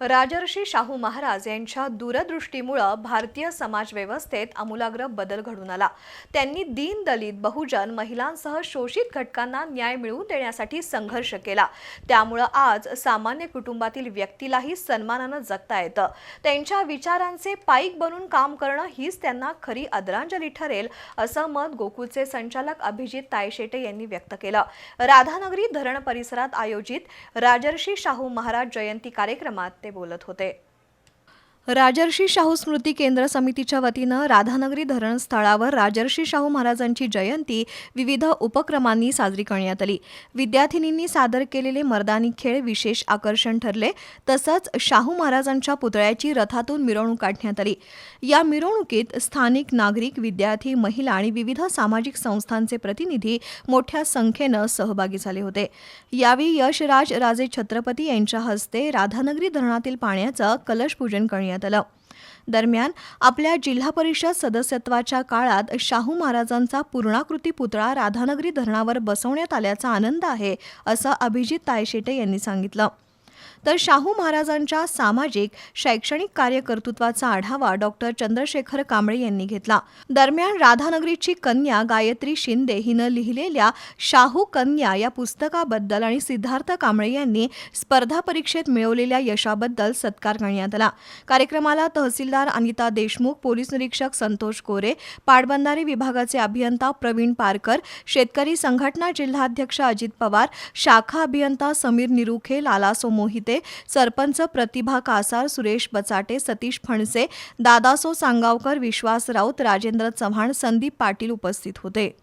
राजर्षी शाहू महाराज यांच्या दूरदृष्टीमुळं भारतीय समाजव्यवस्थेत आमूलाग्र बदल घडून आला. त्यांनी दीन दलित बहुजन महिलांसह शोषित घटकांना न्याय मिळवून देण्यासाठी संघर्ष केला. त्यामुळं आज सामान्य कुटुंबातील व्यक्तीलाही सन्मानानं जगता येतं. त्यांच्या विचारांचे पाईक बनून काम करणं हीच त्यांना खरी आदरांजली ठरेल असं मत गोकुळचे संचालक अभिजित तायशेटे यांनी व्यक्त केलं. राधानगरी धरण परिसरात आयोजित राजर्षी शाहू महाराज जयंती कार्यक्रमात ते बोलत होते. राजर्षी शाहू स्मृती केंद्र समितीच्या वतीनं राधानगरी धरण स्थळावर राजर्षी शाहू महाराजांची जयंती विविध उपक्रमांनी साजरी करण्यात आली. विद्यार्थिनींनी सादर केलेले मर्दानी खेळ विशेष आकर्षण ठरले. तसंच शाहू महाराजांच्या पुतळ्याची रथातून मिरवणूक काढण्यात आली. या मिरवणुकीत स्थानिक नागरिक विद्यार्थी महिला आणि विविध सामाजिक संस्थांचे प्रतिनिधी मोठ्या संख्येनं सहभागी झाले होते. यावेळी यशराज राजे छत्रपती यांच्या हस्ते राधानगरी धरणातील पाण्याचं कलशपूजन करण्यात करण्यात आलं. दरम्यान आपल्या जिल्हा परिषद सदस्यत्वाच्या काळात शाहू महाराजांचा पूर्णाकृती पुतळा राधानगरी धरणावर बसवण्यात आल्याचा आनंद आहे असं अभिजित तायशेटे यांनी सांगितलं. तर शाहू महाराजांच्या सामाजिक शैक्षणिक कार्यकर्तृत्वाचा आढावा डॉक्टर चंद्रशेखर कांबळे यांनी घेतला. दरम्यान राधानगरीची कन्या गायत्री शिंदे हिनं लिहिलेल्या शाहू कन्या या पुस्तकाबद्दल आणि सिद्धार्थ कांबळे यांनी स्पर्धा परीक्षेत मिळवलेल्या यशाबद्दल सत्कार करण्यात आला. कार्यक्रमाला तहसीलदार अनिता देशमुख पोलीस निरीक्षक संतोष कोरे पाटबंधारे विभागाचे अभियंता प्रवीण पारकर शेतकरी संघटना जिल्हाध्यक्ष अजित पवार शाखा अभियंता समीर निरुखे लालासो मोहिते सरपंच प्रतिभा कासार सुरेश बचाटे सतीश फणसे दादासो सांगावकर विश्वास राऊत राजेंद्र चव्हाण संदीप पाटील उपस्थित होते.